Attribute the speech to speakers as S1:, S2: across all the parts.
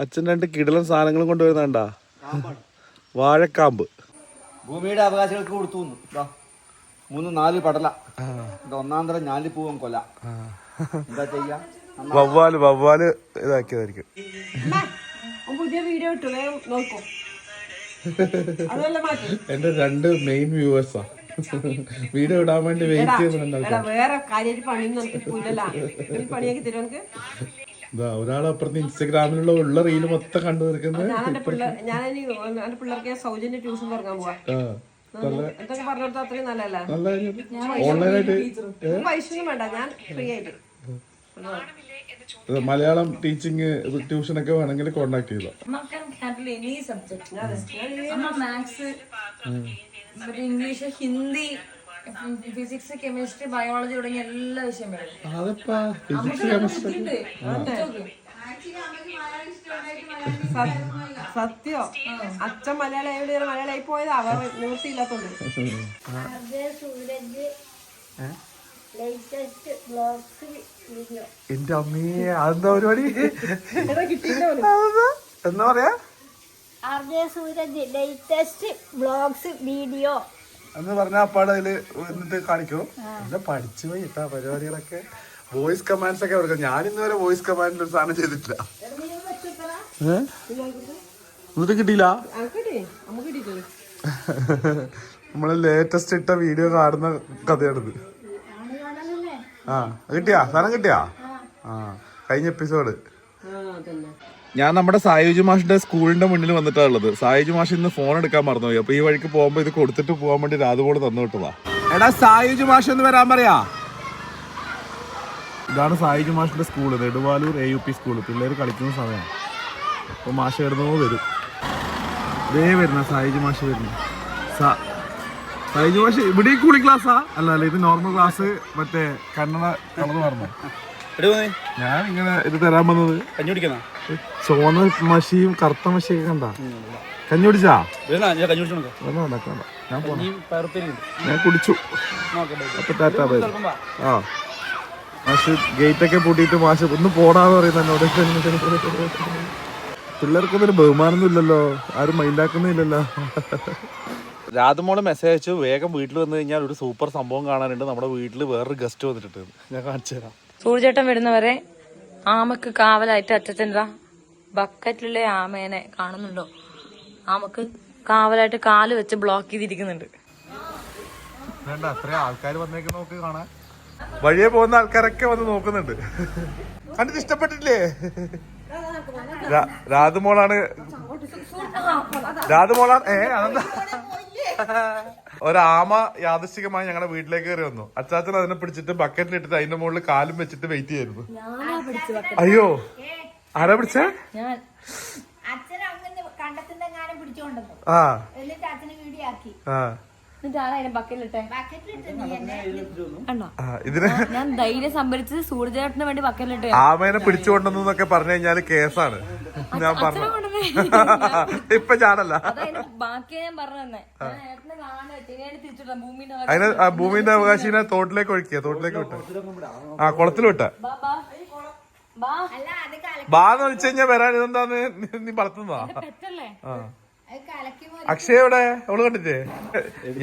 S1: അച്ഛൻ രണ്ട് കിടലും സാധനങ്ങളും കൊണ്ടുവരുന്നണ്ടാ? വാഴക്കാമ്പ്.
S2: ഭൂമിയുടെ അവകാശികൾക്ക് കൊടുത്തു ദാ, മൂന്ന് നാല് പടല. ഇത് ഒന്നാം തരം ഞാലിപ്പൂവൻ കൊല. എന്താ ചെയ്യാ?
S1: വവ്വാൽ വവ്വാൽ ഇതാക്കിയതായിരിക്കും.
S3: പുതിയ വീഡിയോ ഇട്ടു. വേഗം നോക്കൂ. അതല്ല മാറ്റി.
S1: എന്റെ രണ്ട് മെയിൻ വ്യൂവേഴ്സാ വീഡിയോ ഇടാൻ വേണ്ടി വെയിറ്റ്
S3: ചെയ്യുന്നുണ്ടാവും വേറെ കാര്യം ഈ പണിയാക്കി തരും എനിക്ക്
S1: ഇതാ ഒരാളപ്പുറത്ത് ഇൻസ്റ്റഗ്രാമിലുള്ള ഉള്ള റീൽ മൊത്തം കണ്ടു നിൽക്കുന്നത്
S3: ഞാൻ പിള്ളേർക്ക് ഞാൻ സൗജന്യ ട്യൂഷൻ തുടങ്ങാൻ പോവാ.
S1: ഓൺലൈനായിട്ട്
S3: വേണ്ട ഞാൻ ഫ്രീ ആയിട്ട്.
S1: മലയാളം ടീച്ചിങ് ട്യൂഷൻ ഒക്കെ വേണമെങ്കിൽ കോണ്ടാക്ട് ചെയ്തോ.
S4: English Hindi physics chemistry biology തുടങ്ങിയ എല്ലാ വിഷയം വരും.
S1: അതപ്പാ ഫിസിക്സ് കെമിസ്ട്രി.
S3: സത്യോ. അച്ഛൻ മലയാളം മലയാളമായി പോയത്? അവർ നിവൃത്തിയില്ലാത്തോണ്ട്
S5: ലേറ്റസ്റ്റ് ബ്ലോഗ്സ് വീഡിയോ
S1: എന്റെ അമ്മേ അതെന്താ പരിപാടി? എന്താ പറയാ?
S5: സൂരജ് ലേറ്റസ്റ്റ് ബ്ലോഗ്സ് വീഡിയോ
S1: എന്ന് പറഞ്ഞ അപ്പാട് അതിൽ എന്നിട്ട് കാണിക്കും. എന്നെ പഠിച്ചു പോയി ഇട്ടാ പരിപാടികളൊക്കെ. വോയിസ് കമാൻഡ്സ് ഒക്കെ കൊടുക്കാം. ഞാൻ ഇന്ന് വരെ വോയിസ് കമാൻഡിൽ ഒരു സാധനം ചെയ്തിട്ടില്ല? എന്നിട്ട് കിട്ടിയില്ല? നമ്മൾ ലേറ്റസ്റ്റ് ഇട്ട വീഡിയോ കാണുന്ന കഥയാണിത്. ആ കിട്ടിയാ? സാധനം കിട്ടിയാ? ആ കഴിഞ്ഞ എപ്പിസോഡ് ഞാൻ നമ്മുടെ സായുജ് മാഷിന്റെ സ്കൂളിന്റെ മുന്നിൽ വന്നിട്ടാണ് ഉള്ളത്. സായുജ് മാഷ് ഇന്ന് ഫോൺ എടുക്കാൻ മറന്നുപോയി. അപ്പൊ ഈ വഴിക്ക് പോകുമ്പോ ഇത് കൊടുത്തിട്ട് പോകാൻ വേണ്ടി രാതുപോലെ തന്നു വിട്ടതാ. എടാ സായുജ് മാഷ് എന്ന് വരാൻ പറയാ. ഇതാണ് സായുജ് മാഷിന്റെ school Neduvalur A U P school. പിള്ളേർ കളിക്കുന്ന സമയം. അപ്പൊ മാഷ് എവിടുന്നോ വരും. ദേ വരുന്ന സായുജ് മാഷ് വരുന്നു. സായുജ് മാഷ് ഇവിടെ കൂളി ക്ലാസ്സാ അല്ല അല്ല ഇത് നോർമൽ ക്ലാസ് മറ്റേ കന്നഡ കളർ പറഞ്ഞു ഞാൻ ഇങ്ങനെ ഇത് തരാൻ വന്നത്.
S2: കഞ്ഞി കുടിക്കണോ
S1: ചുവന്ന മഷിയും കറുത്ത മഷിയൊക്കെ കണ്ട? കഞ്ഞി കുടിച്ചാ? വേണ്ട. ഞാൻ പോണം. ഞാൻ കുടിച്ചു.
S2: നോക്കട്ടെ
S1: അപ്പൊ ടാറ്റാ ബൈ. ആ. മാഷ് ഗേറ്റൊക്കെ പൂട്ടിയിട്ട് മാഷ് ഒന്ന് പോടാന്ന് പറയുന്ന എന്നോട്. പിള്ളേർക്കൊന്നും ഒരു ബഹുമാനമൊന്നും ഇല്ലല്ലോ. ആരും മൈൻഡാക്കുന്നില്ലല്ലോ. രാധമോൾ മെസ്സേജ് അയച്ചു വേഗം വീട്ടിൽ വന്നു കഴിഞ്ഞാൽ ഒരു സൂപ്പർ സംഭവം കാണാനുണ്ട്. നമ്മുടെ വീട്ടിൽ വേറൊരു ഗസ്റ്റ് വന്നിട്ടുണ്ട്. ഞാൻ കാണിച്ചു തരാം
S4: സൂര്യചേട്ടൻ വരുന്നവരെ ആമക്ക് കാവലായിട്ട് അച്ഛച്ചന്റെ ബക്കറ്റിലെ ആമേനെ കാണുന്നുണ്ടോ? ആമക്ക് കാവലായിട്ട് കാൽ വെച്ച് ബ്ലോക്ക് ചെയ്തിരിക്കുന്നുണ്ട്.
S1: ആൾക്കാർ നോക്ക് വഴിയെ പോകുന്ന ആൾക്കാരൊക്കെ വന്ന് നോക്കുന്നുണ്ട്. കണ്ടിട്ട് ഇഷ്ടപ്പെട്ടില്ലേ രാതുമോളാണ് രാധുമോളാണ് ഏ അതെന്താ? ഒരാമ യാദൃശികമായി ഞങ്ങളുടെ വീട്ടിലേക്ക് കയറി വന്നു. അച്ചാച്ചൻ അതിനെ പിടിച്ചിട്ട് ബക്കറ്റിൽ ഇട്ടിട്ട് അതിന്റെ മുകളിൽ കാലും വെച്ചിട്ട് വെയിറ്റ് ചെയ്യായിരുന്നു അയ്യോ. ആരാ പിടിച്ച?
S4: ഞാൻ.
S5: അച്ഛൻ അങ്ങനെ കണ്ടത്തിന്റെ എങ്ങാനും പിടിച്ചോണ്ടെന്നു
S1: ആ.
S5: എന്നിട്ട് അച്ഛന് വീഡിയോ ആക്കി.
S1: ആ.
S4: എന്നിട്ട് ആരാ അതിനെ ബക്കറ്റിലിട്ടെ
S5: എന്നെ
S1: ഇതിന്
S4: ഞാൻ ധൈര്യം സംഭരിച്ച് സൂര്യചേട്ടന് വേണ്ടി ബക്കറ്റിലിട്ട്
S1: ആമേനെ പിടിച്ചുകൊണ്ടെന്നൊക്കെ പറഞ്ഞു കഴിഞ്ഞാൽ കേസാണ്. ഞാൻ പറഞ്ഞു. ഇപ്പൊ
S4: ഭൂമിന്റെ
S1: അതിന് ആ ഭൂമിന്റെ അവകാശിനെ തോട്ടിലേക്ക് ഒഴുക്കിയ തോട്ടിലേക്ക് വിട്ട. ആ കുളത്തിൽ വിട്ട.
S4: ബാ ബാ. ബാ.
S5: അല്ല അത് കലക്കി
S1: ബാന്ന് വിളിച്ചു കഴിഞ്ഞാ വരാൻ ഇതെന്താന്ന്? നീ- പറത്തുന്നതാ വളർത്തുന്നതാ? ആ. അക്ഷയ എവിടെ? അവൾ കണ്ടിട്ടേ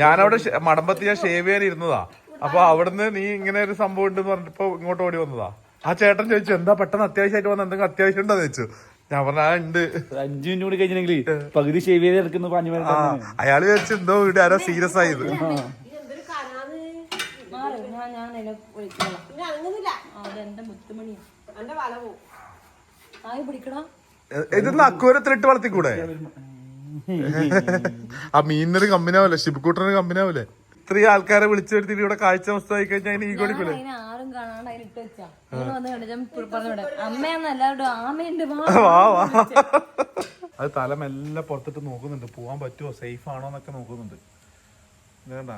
S1: ഞാനവിടെ മടമ്പത്ത് മടമ്പത്തി ഞാൻ ഷേവ് ചെയ്യാൻ ഇരുന്നതാ. അപ്പൊ അവിടുന്ന് നീ ഇങ്ങനെ ഒരു സംഭവം ഉണ്ടെന്ന് പറഞ്ഞപ്പോ ഇങ്ങോട്ട് ഓടി വന്നതാ. ആ ചേട്ടൻ ചോദിച്ചു എന്താ പെട്ടെന്ന് അത്യാവശ്യമായിട്ട് വന്ന എന്തെങ്കിലും അത്യാവശ്യം ഉണ്ടോ? ചോദിച്ചു. ഞാൻ പറഞ്ഞ ഉണ്ട്.
S2: അഞ്ചു മിനിറ്റ് കൂടി കഴിഞ്ഞെങ്കിൽ പകുതി ഷേവ് ചെയ്ത് എടുക്കുന്ന പഞ്ഞു
S1: ആ അയാൾ ചോദിച്ചു എന്തോ വീട് ആരോ സീരിയസ് ആയത്. ഇതൊന്ന് അക്കൂരത്തിലിട്ട് വളർത്തിക്കൂടെ? ആ മീനിനൊരു കമ്പനിയാവല്ലേ കമ്പനി കമ്പനിയാവൂലേ? ഇത്രയും ആൾക്കാരെ വിളിച്ചു വരുത്തിട്ട് ഇവിടെ കാഴ്ച അവസ്ഥ ആയി കഴിഞ്ഞാൽ അതിന് ഈ കൊടുക്കൂലേ
S4: ആരും കാണാണ്ട് വെച്ചാ. പറഞ്ഞു എല്ലാവരും ആമയുണ്ട് വാ
S1: വാ വാ അത് തലമെല്ലാം മെല്ലെ പുറത്തിട്ട് നോക്കുന്നുണ്ട്. പോവാൻ പറ്റുമോ സേഫ് ആണോ എന്നൊക്കെ നോക്കുന്നുണ്ട്. വേണ്ട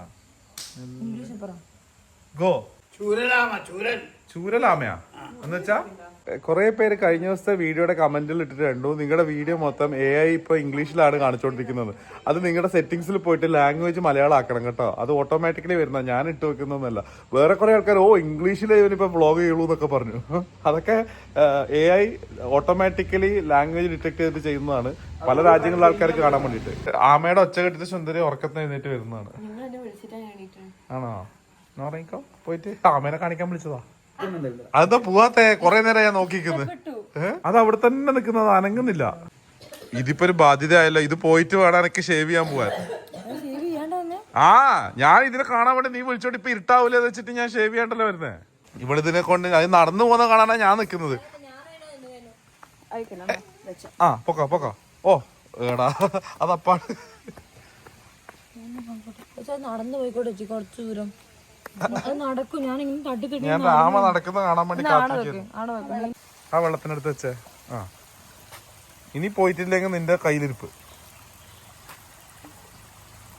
S4: ഗോ. ചൂരലാമ
S1: ചൂരൽ. ചൂരലാമയാ? എന്നുവെച്ചാ കുറെ പേര് കഴിഞ്ഞ ദിവസത്തെ വീഡിയോയുടെ കമന്റിൽ ഇട്ടിട്ട് കണ്ടു. നിങ്ങളുടെ വീഡിയോ മൊത്തം എ ഐ ഇപ്പൊ ഇംഗ്ലീഷിലാണ് കാണിച്ചുകൊണ്ടിരിക്കുന്നത് അത് നിങ്ങളുടെ സെറ്റിംഗ്സിൽ പോയിട്ട് ലാംഗ്വേജ് മലയാളം ആക്കണം കേട്ടോ. അത് ഓട്ടോമാറ്റിക്കലി വരുന്ന ഞാൻ ഇട്ട് വെക്കുന്നതല്ല വേറെ കുറെ ആൾക്കാർ ഓ ഇംഗ്ലീഷിൽ ഇവനിപ്പോ വ്ളോഗ് ചെയ്യുള്ളൂ എന്നൊക്കെ പറഞ്ഞു. അതൊക്കെ A I automatically language detect ചെയ്തിട്ട് ചെയ്യുന്നതാണ്. പല രാജ്യങ്ങളിലെ ആൾക്കാർക്ക് കാണാൻ വേണ്ടിയിട്ട്. ആമയുടെ ഒച്ച കെട്ടിട്ട് സുന്ദരി ഉറക്കത്തിന് എഴുന്നേറ്റ് വരുന്നതാണ്. ആണോ? പോയിട്ട് ആമേനെ കാണിക്കാൻ വിളിച്ചതാ. അതെന്താ പോവാത്തെ കൊറേ നേരം ഞാൻ നോക്കിക്കുന്നത് അത് അവിടെ തന്നെ നിക്കുന്നത് അനങ്ങുന്നില്ല. ഇതിപ്പോ ഒരു ബാധ്യത ആയല്ലോ ഇത് പോയിട്ട് വേണം എനിക്ക് ഷേവ് ചെയ്യാൻ പോവാൻ. ആ ഞാൻ ഇതിനെ കാണാൻ വേണ്ടി നീ വിളിച്ചോണ്ട് ഇപ്പൊ ഇരുട്ടാവൂല എന്ന് വെച്ചിട്ട് ഞാൻ ഷേവ് ചെയ്യണ്ടല്ലോ വരുന്നേ? ഇവിടെ ഇതിനെ കൊണ്ട് അത് നടന്നു പോകുന്ന കാണാനാ ഞാൻ നിക്കുന്നത് ആ പൊക്കോ പൊക്കോ. ഓ ഏടാ അതപ്പാണ്
S4: നടന്നു പോയിക്കോട്ടെ കുറച്ചു കുറച്ച് ദൂരം. ഞാൻ
S1: രാമ നടക്കുന്ന കാണാൻ വേണ്ടി കാത്തിരിക്കുന്നു. ആ വെള്ളത്തിനടുത്ത് വെച്ചേ. ആ. ഇനി പോയിട്ടില്ലെങ്കിൽ നിന്റെ കയ്യിലിരിപ്പ്.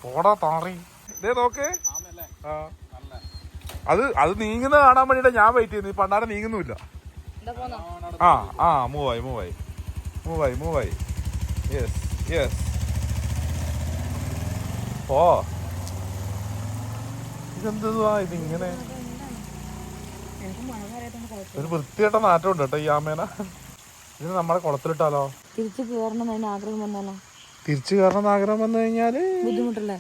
S1: പോടാ താറി. നോക്ക്. അത് അത് നീങ്ങുന്ന കാണാൻ വേണ്ടിട്ടാ ഞാൻ വെയിറ്റ് ചെയ്യുന്നു ഈ പണ്ടാരം നീങ്ങുന്നുമില്ല. ആ ആ മൂവായി മൂവായി മൂവായി മൂവായി യെസ് യെസ് ഓ. ഇതെന്തുവാ ഇതിങ്ങനെ? ഒരു വൃത്തികെട്ട നാറ്റം ഉണ്ട് കേട്ടോ ഈ ആമേന. ഇത് നമ്മളെ കുളത്തിലിട്ടാലോ?
S4: തിരിച്ചു കയറണം അതിന് ആഗ്രഹം വന്നാലോ?
S1: തിരിച്ചു കയറണം ആഗ്രഹം വന്നു കഴിഞ്ഞാൽ
S4: ബുദ്ധിമുട്ടല്ലേ?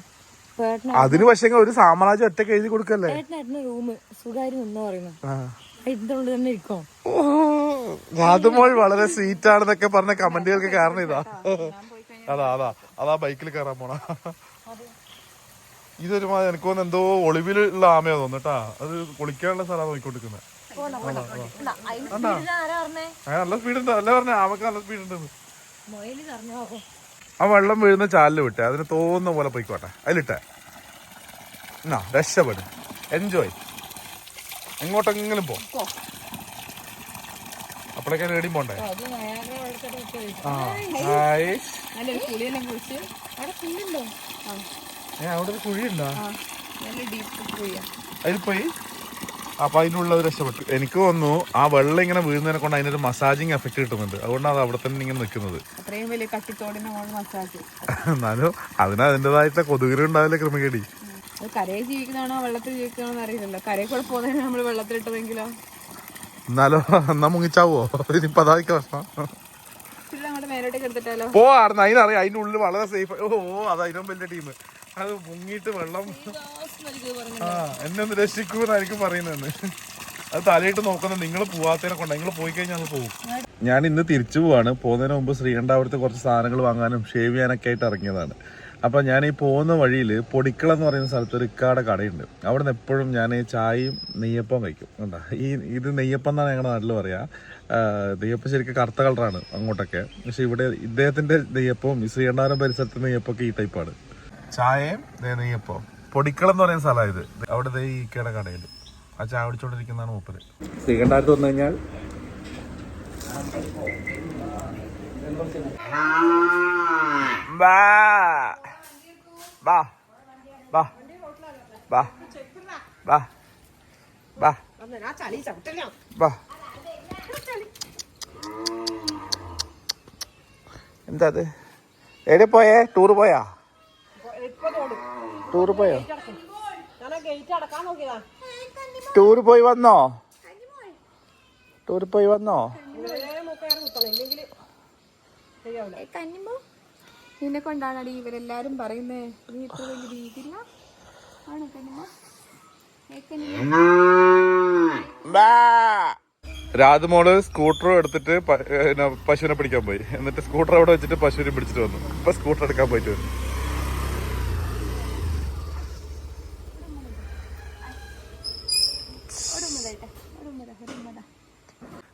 S1: അതിന് പക്ഷേ ഒരു സാമ്രാജ്യം ഒറ്റ എഴുതി കൊടുക്കല്ലേ?
S4: ഏട്ടനായിരുന്നു റൂം സുഖാര്യം നിന്നോ
S1: ആ.
S4: ഇതിന്റെ ഉള്ളിൽ തന്നെ ഇരിക്കോ?
S1: രാധമോൾ വളരെ സ്വീറ്റ് ആണെന്നൊക്കെ പറഞ്ഞ കമന്റുകൾക്ക് കാരണം ഇതാ. അതാ അതാ അതാ ബൈക്കിൽ കയറാൻ പോണ. ഇതൊരു മാതിരി എനിക്ക് തോന്നുന്നു എന്തോ ഒളിവിലുള്ള ആമയാ തോന്നട്ടാ അത് കുളിക്കാനുള്ള സ്ഥലമാണ് നോക്കിക്കൊണ്ടിരിക്കുന്നത് നല്ല സ്പീഡ് ഉണ്ട്. അല്ലേ പറഞ്ഞ? ആമക്ക് നല്ല സ്പീഡ്
S4: ഉണ്ട്
S1: ആ വെള്ളം വീഴുന്ന ചാലിൽ വിട്ടെ. അതിന് തോന്നുന്ന പോലെ പോയിക്കോട്ടെ. അതിലിട്ടെ. എന്നാ രക്ഷപ്പെടും. എൻജോയ് എങ്ങോട്ടെങ്കിലും പോ. അപ്പോഴൊക്കെ റെഡി പോണ്ടേ? ആ ഹായ്
S4: അവിടെ
S1: ഒരു കുഴിയുണ്ടോ? അതിൽ പോയി? അപ്പൊ അതിനുള്ള രക്ഷപ്പെട്ടു. എനിക്ക് തോന്നുന്നു ആ വെള്ളം ഇങ്ങനെ വീഴുന്നതിനെ കൊണ്ട് അതിനൊരു മസാജിങ് എഫക്ട് കിട്ടുന്നുണ്ട്. അതുകൊണ്ടാണ് അത് അവിടെ തന്നെ ഇങ്ങനെ നിൽക്കുന്നത്. എന്നാലും അതിന് അതിന്റെതായിട്ടുള്ള കൊതുകുര ഉണ്ടാവില്ല ക്രമക്കേടി
S4: അത് കരയിൽ ജീവിക്കുന്നതാണോ വെള്ളത്തിൽ ജീവിക്കണോ അറിയില്ലല്ലോ കരയിൽ കൂടെ പോകുന്നതിന് നമ്മൾ വെള്ളത്തിലിട്ടതെങ്കിലോ?
S1: എന്നാലോ എന്നാ മുങ്ങിച്ചാവോ ഇനിയിപ്പോ അതായിരിക്കും പ്രശ്നം.
S4: പിന്നെ അങ്ങോട്ട് മേലോട്ടേക്ക് എടുത്തിട്ടാലോ?
S1: പോ ആടുന്ന അതിനറിയാം. അതിന്റെ ഉള്ളിൽ വളരെ സേഫ് ഓ ഓ അത് അതിനും വലിയ ടീം അത് മുങ്ങിട്ട് വെള്ളം ആ എന്നെ ഒന്ന് രക്ഷിക്കൂന്നായിരിക്കും പറയുന്നത് അത് തലയിട്ട് നോക്കുന്നത് നിങ്ങൾ പോവാത്തതിനെ കൊണ്ട്. നിങ്ങൾ പോയി കഴിഞ്ഞാൽ അത് പോകും ഞാൻ ഇന്ന് തിരിച്ചു പോവാണ്. പോകുന്നതിന് മുമ്പ് ശ്രീകണ്ഠാപുരത്ത് കുറച്ച് സാധനങ്ങൾ വാങ്ങാനും ഷേവ് ചെയ്യാനൊക്കെ ആയിട്ട് ഇറങ്ങിയതാണ്. അപ്പൊ ഞാൻ ഈ പോകുന്ന വഴിയിൽ പൊടിക്കള എന്ന് പറയുന്ന സ്ഥലത്ത് ഒരു ഇക്കാടെ കടയുണ്ട്. അവിടെ നിന്ന് എപ്പോഴും ഞാൻ ചായയും നെയ്യപ്പം കഴിക്കും. കണ്ടാ? ഈ ഇത് നെയ്യപ്പം എന്നാണ് ഞങ്ങളുടെ നാട്ടിൽ പറയാ. നെയ്യപ്പം ശരിക്കും കറുത്ത കളറാണ് അങ്ങോട്ടൊക്കെ. പക്ഷെ ഇവിടെ ഇദ്ദേഹത്തിന്റെ നെയ്യപ്പവും ഈ ശ്രീകണ്ഠാപുരം പരിസരത്തെ നെയ്യപ്പൊക്കെ ഈ ടൈപ്പാണ് ചായയും നെയ്യപ്പോ പൊടിക്കളം എന്ന് പറയുന്ന സ്ഥലമാണ് ഇത്. അവിടെ ഈ ഇക്കയുടെ കടയിൽ ആ ചായ കുടിച്ചോണ്ടിരിക്കുന്നതാണ് മൂപ്പര്. ശ്രീകണ്ഠാരത്ത് വന്നു കഴിഞ്ഞാൽ എന്താ അത്? എവിടെ പോയേ? ടൂർ പോയാ? ടൂർ പോയോ? ടൂർ പോയി വന്നോ? ടൂർ പോയി വന്നോ?
S4: നിന്നെ കൊണ്ടാണടി ഇവരെല്ലാരും പറയുന്നേ. നീ ഇത്ര വലിയ രീതിയില്ല ആണ്
S1: രാജമോൾ സ്കൂട്ടർ എടുത്തിട്ട് പശുവിനെ പിടിക്കാൻ പോയി. എന്നിട്ട് സ്കൂട്ടർ അവിടെ വെച്ചിട്ട് പശുവിനെ പിടിച്ചിട്ട് വന്നു. ഇപ്പൊ സ്കൂട്ടർ എടുക്കാൻ പോയിട്ട് വരും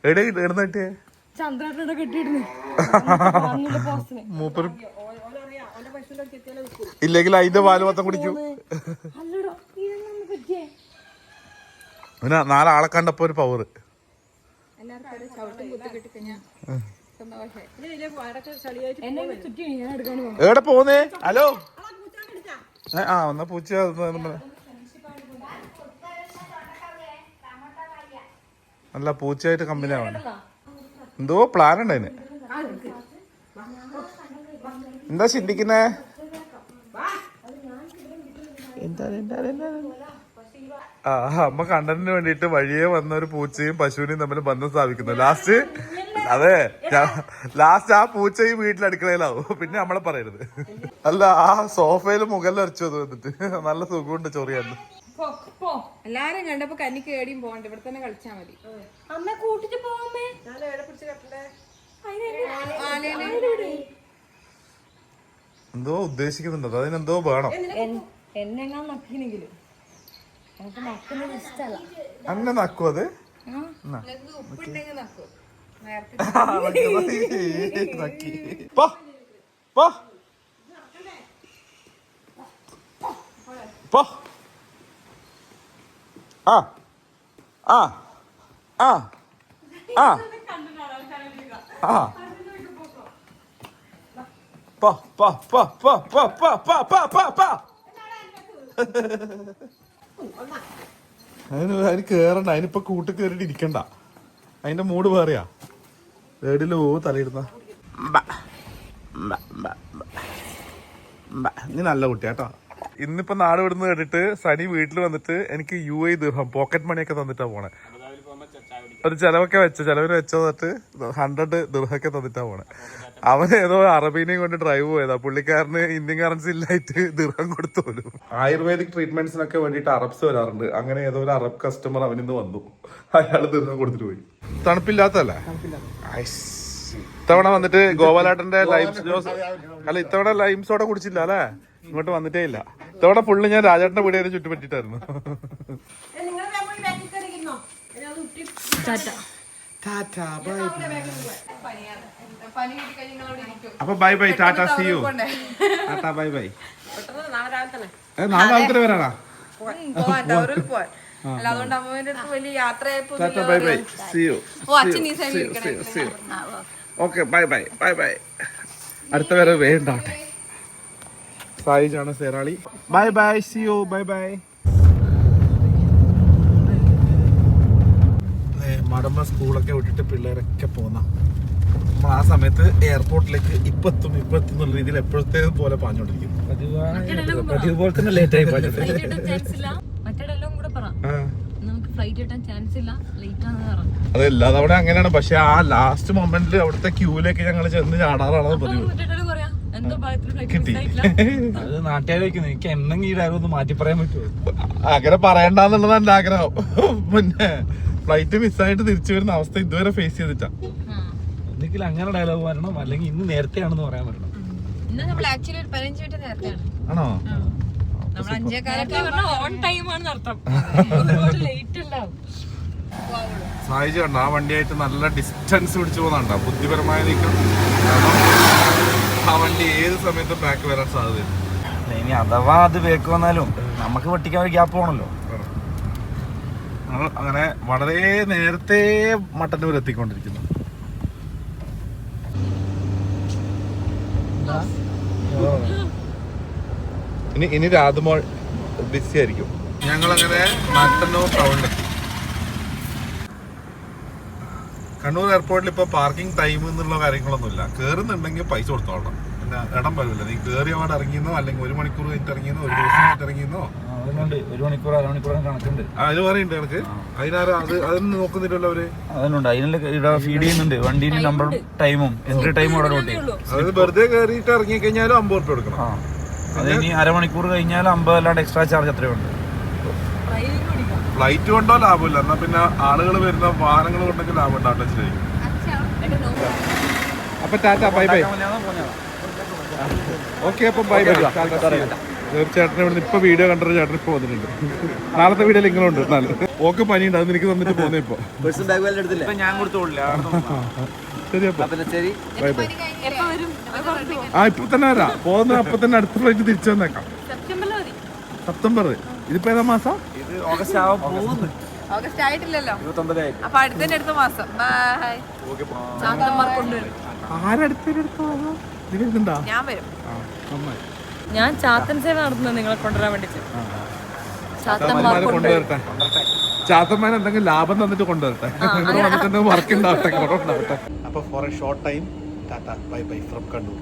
S1: എവിടെ ഇടുന്ന കിട്ടിയേ?
S4: ചന്ദ്രേട്ടനോട് കെട്ടിയിടുന്നു. പോസ്റ്റിന്.
S1: മൂപ്പര് ഇല്ലെങ്കിൽ അതിന്റെ പാൽ മൊത്തം കുടിക്കും. പിന്നെ. നാലാളെ കണ്ടപ്പോ ഒരു പവർ എവിടെ പോന്നേ? ഹലോ? ഏ, ആ എന്നാ പൂച്ച നല്ല പൂച്ചയായിട്ട് കമ്പനി ആവണം. എന്തോ പ്ലാൻ ഉണ്ട് അതിന്. എന്താ ചിന്തിക്കുന്നേ? എന്താ എന്താ എന്താ? ആ അമ്മ കണ്ടന്റിന് വേണ്ടിയിട്ട് വഴിയെ വന്ന ഒരു പൂച്ചയും പശുവിനെയും തമ്മിൽ ബന്ധം സ്ഥാപിക്കുന്നു. ലാസ്റ്റ് അതെ ലാസ്റ്റ് ആ പൂച്ചയും ഈ വീട്ടിൽ അടുക്കളയിലാവും. പിന്നെ നമ്മളെ പറയരുത്. അല്ല ആ സോഫയിൽ മുകളിൽ അരച്ചു വന്നിട്ട് നല്ല സുഖമുണ്ട് ചൊറിയാൻ
S6: എല്ലാരും കണ്ടപ്പോ കന്നി ഏടിയും പോകണ്ട. ഇവിടെ തന്നെ കളിച്ചാ മതി.
S5: അമ്മ കൂട്ടിട്ട് പോവാമേ
S3: ഞാൻ എവിടെ പിടിച്ച് കെട്ടണ്ടേ?
S1: എന്തോ ഉദ്ദേശിക്കുന്നുണ്ടോ. അതിനെന്തോ വേണം.
S4: എന്നെങ്ങാൻ നക്കിനെങ്കിലും നമുക്ക് നക്കുന്നത് ഇഷ്ടമല്ല
S1: അങ്ങനെ നക്കൂ അത്?
S6: ഉപ്പിട്ടെങ്കിൽ നക്കൂ. നേരത്തെ.
S1: ആ. ആ. ആ. ആ. ആ. പോ പോ പോ പോ പോ പോ പോ പോ പോ പോ. അതിന് അതിന് കേറണ്ട. അതിനിപ്പോ കൂട്ടി കേറിട്ട് ഇരിക്കണ്ട. അതിന്റെ മൂഡ് വേറെയാ. വേടിൽ പോവും തലയിടുന്ന. നീ നല്ല കുട്ടിയാട്ടോ ഇന്നിപ്പോ നാട് വിടുന്നത് കേട്ടിട്ട് സനി വീട്ടിൽ വന്നിട്ട് എനിക്ക് യു ഐ ദീർഘം പോക്കറ്റ് മണിയൊക്കെ തന്നിട്ടാ പോണേ. ഒരു ചെലവൊക്കെ വെച്ച ചെലവിന് വെച്ചോ എന്നിട്ട് ഹൺഡ്രഡ് ദീർഘമൊക്കെ തന്നിട്ടാ പോണേ. അവൻ ഏതോ അറബീനെയും കൊണ്ട് ഡ്രൈവ് പോയതാ. പുള്ളിക്കാരന് ഇന്ത്യൻ കറൻസി ഇല്ലായിട്ട് ദീർഘം കൊടുത്തോലും ആയുർവേദിക് ട്രീറ്റ്മെന്റ്സിനൊക്കെ വേണ്ടിട്ട് അറബ്സ് വരാറുണ്ട്. അങ്ങനെ ഏതോ ഒരു അറബ് കസ്റ്റമർ അവനിന്ന് വന്നു. അയാൾ ദീർഘം കൊടുത്തിട്ട് പോയി. തണുപ്പില്ലാത്തല്ലേ. ഇത്തവണ വന്നിട്ട് ഗോപാലാട്ടന്റെ ലൈം ജോസ് അല്ല ഇത്തവണ ലൈം സോഡ കുടിച്ചില്ല അല്ലേ? ഇങ്ങോട്ട് വന്നിട്ടേ ഇല്ല. ഇതോടെ ഫുള്ള് ഞാൻ രാജാട്ടന്റെ
S6: വീട് വരെ ചുറ്റുപറ്റിട്ടായിരുന്നു.
S1: അപ്പൊ bye bye tata see you tata bye bye
S3: നാളെ രാവിലെ
S1: വരാണാ ബൈ ബൈ ബൈ ബൈ അടുത്ത വരെ വേണ്ടാവട്ടെ സായിജാണ് സേറാളി. Bye bye see you bye bye മടമ്പ സ്കൂളൊക്കെ വിട്ടിട്ട് പിള്ളേരൊക്കെ പോന്ന. നമ്മൾ ആ സമയത്ത് എയർപോർട്ടിലേക്ക് ഇപ്പൊ എത്തും ഇപ്പൊ എത്തും എന്നുള്ള രീതിയിൽ എപ്പോഴത്തെ പോലെ പാഞ്ഞോണ്ടിരിക്കും.
S7: പതിവ് പോലെ തന്നെ ലേറ്റ് ആയി പോയത്
S4: ഫ്ലൈറ്റ് ചാൻസ് ഇല്ല. മറ്റേടെല്ലാം കൂടെ പറ. നമുക്ക് ഫ്ലൈറ്റ് കിട്ടാൻ ചാൻസ് ഇല്ല. ലേറ്റ് ആണെന്ന് പറഞ്ഞു
S1: അത് എല്ലാ തവണ അങ്ങനെയാണ്. പക്ഷെ ആ ലാസ്റ്റ് മൊമെന്റിൽ അവിടുത്തെ ക്യൂലൊക്കെ ഞങ്ങൾ ചെന്ന് ചാടാറാണ് പതിവ്. കിട്ടി.
S7: അത് നാട്ടുകാർ വെക്കുന്നു എനിക്ക് എന്നെങ്കിലും ഈ ഡയലോഗ് ഒന്ന് മാറ്റി പറയാൻ പറ്റുമോ?
S1: അങ്ങനെ പറയണ്ടെന്നുള്ളത് എന്റെ ആഗ്രഹം. പിന്നെ ഫ്ലൈറ്റ് മിസ്സായിട്ട് തിരിച്ചു വരുന്ന അവസ്ഥ ഇതുവരെ ഫേസ് ചെയ്തിട്ടാ.
S7: എന്തെങ്കിലും അങ്ങനെ ഡയലോഗ് വരണം അല്ലെങ്കിൽ ഇന്ന് നേരത്തെയാണെന്ന് പറയാൻ പറ്റണം.
S6: ഇന്ന് നമ്മൾ ആക്ച്വലി ഒരു പതിനഞ്ച് മിനിറ്റ് നേരത്തെയാണ്.
S1: ആണോ? സായിജ് കണ്ടോ ആ വണ്ടിയായിട്ട് നല്ല ഡിസ്റ്റൻസ് പിടിച്ചു പോകുന്നുണ്ടോ? ബുദ്ധിപരമായ നീക്കം. കാരണം ആ വണ്ടി ഏത് സമയത്തും ബാക്ക് വരാൻ സാധ്യതയുണ്ട്
S7: ഇനി അഥവാ അത് ബേക്ക് വന്നാലും നമുക്ക് വെട്ടിക്കാൻ ഒരു ഗ്യാപ്പ് പോണല്ലോ
S1: നമ്മൾ അങ്ങനെ വളരെ നേരത്തെ മട്ടന്നൂർ എത്തിക്കൊണ്ടിരിക്കുന്നു. ഇനി ഇനി രാതുമോൾ ബിസി ആയിരിക്കും. ഞങ്ങളങ്ങനെ മട്ടന്നൂർ ടൗണിലെത്തി കണ്ണൂർ എയർപോർട്ടിൽ ഇപ്പോൾ പാർക്കിംഗ് ടൈം എന്നുള്ള കാര്യങ്ങളൊന്നുമില്ല. കയറുന്നുണ്ടെങ്കിൽ പൈസ കൊടുത്തോളണം. പിന്നെ ഇടം വരില്ല നീ കയറി അവിടെ ഇറങ്ങിയെന്നോ അല്ലെങ്കിൽ ഒരു മണിക്കൂർ കഴിഞ്ഞിട്ട് ഇറങ്ങിയെന്നോ ഒരു ദിവസം കഴിഞ്ഞിട്ട് ഇറങ്ങിയെന്നോ?
S7: അതുകൊണ്ട് ഒരു മണിക്കൂർ അരമണിക്കൂർ കണക്കുണ്ട്.
S1: ആ, അതിന് പറയുന്നുണ്ട് എനിക്ക് അതിനാരും? അത് അതൊന്നും നോക്കുന്നില്ലല്ലോ അവർ.
S7: അതിനുണ്ട് ഫീഡ് ചെയ്യുന്നുണ്ട്. വണ്ടീന്റെ നമ്പറും ടൈമും എൻട്രി ടൈമും അവിടെ നോട്ട് ചെയ്യും
S1: അതായത് വെറുതെ കയറിയിട്ട് ഇറങ്ങി കഴിഞ്ഞാലും അമ്പത് റുപ്യ കൊടുക്കണം.
S7: ആ. അത് ഇനി അരമണിക്കൂർ കഴിഞ്ഞാൽ അമ്പത് അല്ലാണ്ട് എക്സ്ട്രാ ചാർജ് അത്രയുണ്ട്
S1: ഫ്ലൈറ്റ് കൊണ്ടോ ലാഭമില്ല. എന്നാ പിന്നെ ആളുകൾ വരുന്ന വാഹനങ്ങൾ കൊണ്ടൊക്കെ ലാഭം ഉണ്ടാവട്ടെ ശരി. അപ്പൊ ടാറ്റ ബൈ ബൈ. ഓക്കെ അപ്പൊ ബൈ ബൈ. തീർച്ചയായിട്ടും ഇവിടെ ഇപ്പൊ വീഡിയോ കണ്ടൊരു ചേട്ടൻ ഇപ്പൊ വന്നിട്ടുണ്ട്. നാളത്തെ വീഡിയോ നിങ്ങളുണ്ട് എന്നാലും ഓക്കെ പനിയുണ്ട്. അത് എനിക്ക് തന്നിട്ട് പോന്നെ ഇപ്പൊ.
S7: ഞാൻ കൊടുത്തോളില്ല
S1: ശരി ബൈ ബൈ. ആ ഇപ്പൊ തന്നെ വരാം. പോകുന്ന അപ്പൊ തന്നെ അടുത്ത ഫ്ലൈറ്റ് തിരിച്ചു വന്നേക്കാം. സെപ്റ്റംബർ ഇതിപ്പോ ഏതാ മാസം?
S7: ഇത് ഓഗസ്റ്റ് ആവാൻ പോകുന്നു.
S6: ഓഗസ്റ്റ് ആയിട്ടില്ലല്ലോ. അപ്പൊ അടുത്തതിന്റെ അടുത്ത മാസം. ഞാൻ വരും.
S4: ഞാൻ ചാത്തൻ സേവ നടത്തുന്നത് നിങ്ങളെ കൊണ്ടുവരാൻ വേണ്ടിട്ട് ചാത്തന്മാർ
S1: ചാത്തന്മാരെ കൊണ്ടുവരട്ടെ. ചാത്തന്മാർ എന്തെങ്കിലും ലാഭം തന്നിട്ട് കൊണ്ടുവരട്ടെ. വർക്ക് ഉണ്ടാവട്ടെ അപ്പൊ for a short time tata bye bye from Kannur